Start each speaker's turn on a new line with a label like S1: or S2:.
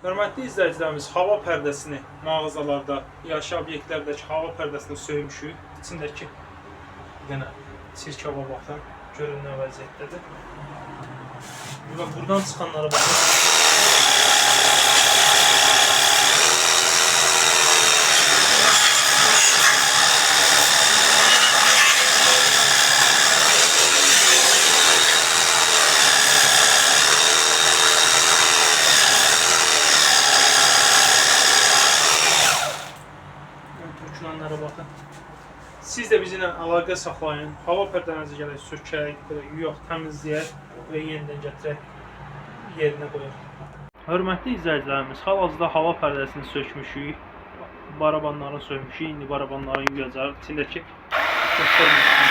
S1: Hörmətli izləyicilərimiz, hava pərdəsini mağazalarda, yaşayış obyektlərdəki hava pərdəsini söymüşük. İçindəki yenə sirkava baxın, görün nə vəziyyətdədir. Və buradan çıxanlara baxın. Tökülənlərə baxın. Siz də bizimlə əlaqə saxlayın. Hava pərdənizi gələk sökək, belə yuyaq, təmizləyək və yenidən gətirək yerinə qoyaq. Hörmətli izləyicilərimiz, hal-hazırda hava pərdəsini sökmüşük. Barabanları sökmüşük. İndi barabanları yuyacağıq. İçindəki göstərmişik.